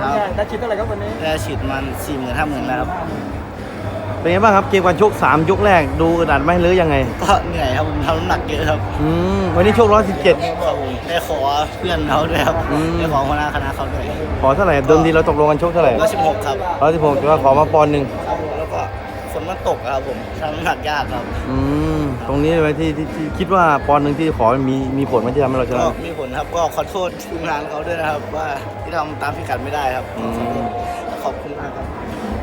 ครับ ได้คิดเท่าไหร่ครับวันนี้ ได้ฉีดมันสี่หมื่นห้าหมื่นแล้วครับ เป็นไงบ้างครับเกมการชก3ยกแรกดูกระดาษไหมหรือยังไง ก็เหนื่อยครับผมทำน้ำหนักเยอะครับอืมวันนี้ชก117ครับผมได้ขอเพื่อนเขาด้วยครับอืม ได้ขอหัวหน้าคณะเขาด้วยขอเท่าไหร่เดิมทีเราตกลงกันชกเท่าไหร่ร้อยสิบหกครับร้อยสิบหกแต่ว่าขอมาปอนด์หนึ่ง ฝนมันตกอะครับผมทำน้ำหนักยากครับ อืมตรงนี้ไว้ที่ที่ที่คิดว่าปอนด์หนึ่งที่ขอมีมีผลไหมันจะทำให้เราชก็นะ มีผลครับก็ขอโทษทีมงานเขาด้วยนะครับ ว่าที่ทำตามพิกัดไม่ได้ครับอืม ขอบคุณมากครับ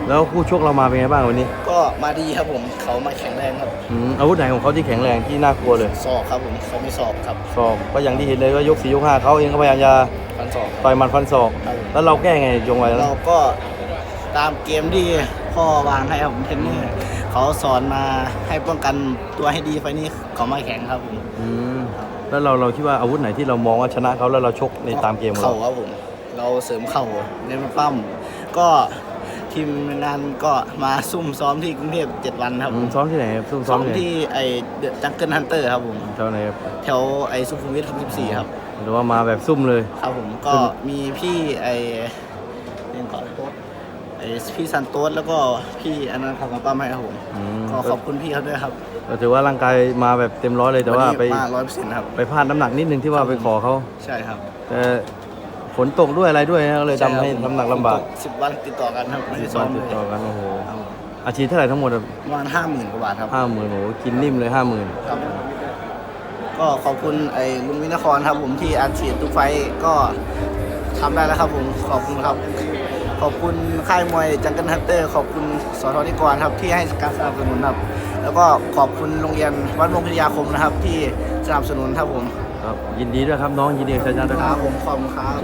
แล้วคู่ชกเรามาเป็นไงบ้างวันนี้ก็มาดีครับผมเขามาแข็งแรงครับอืมอาวุธไหนของเขาที่แข็งแรงที่น่ากลัวเลยศอกครับผมเขามีศอกครับศอกก็อย่างที่เห็นเลยว่ายกสี่ยกห้าเขาเองก็พยายามจะฟันศอกครับต่อยหมันฟันศอกครับผมแล้วเราแก้ไงยงไว้แล้วเราก็ตามเกมที่ พ่อวางให้ครับผมเทรนเนอร์เขาสอนมาให้ป้องกันตัวให้ดีไฟล์นี้เขามาแข็งครับผมอืมแล้วเราเราคิดว่าอาวุธไหนที่เรามองว่าชนะเขาแล้วเราชกในตามเกมของเข่าเราครับผม เราเสริมเข่าเน้นปั้มก็ทีมงานก็มาซุ่มซ้อมที่กรุงเทพเจ็ดวันครับอืผมมซ้อมที่ไหนครับซุ่มซ้ซ้ออมมที่ไหนที่ไอ้จังเกิลฮันเตอร์ครับผมเท่าไหนครับแถวไอ้สุขุมวิท64ครับ หรือว่ามาแบบซุ่มเลย ครับผมก็มีพี่ไอ้เรียกก่อนไอ้ พี่ซันโต้แล้วก็พี่อันนั้นเขามาปั้มให้ครับผมอืมก็ขอบคุณพี่เขาด้วยครับก็ถือว่าร่างกายมาแบบเต็มร้อยเลยแต่ว่าไปมาร้อยเปอร์เซ็นต์ครับ ไปพลาดน้ำหนักนิดนึงที่ว่าไปขอเขาใช่ครับแต่ฝนตกด้วยอะไรด้วยนะก็เลยทำให้น้ำหนักลำบากสิบวันติดต่อกันครับไม่ได้ซ้อวันมติดเลยต่อกันโอ้โหครับผมอาชีพเท่าไหร่ทั้งหมดประมาณห้าหมื่นกว่าบาทครับ ห้าหมื่นโอ้โหกินนิ่มเลยห้าหมื่น ครับผมก็ขอบคุณไอ้ลุงวินครครับผมที่อัดฉีดทุกไฟท์ก็ทำได้แล้วครับผมขอบคุณครับ ขอบคุณค่ายมวยจังเกิลฮันเตอร์ขอบคุณสทนิกรครับที่ให้การสนับสนุนครับ แล้วก็ขอบคุณโรงเรียนวัดมงคลพิทยาคมนะครับ ที่สนับสนุนครับผมครับยินดีด้วยครับน้องยินดีกับชัยชนะด้วยคครัรับบผมขอบคุณครับ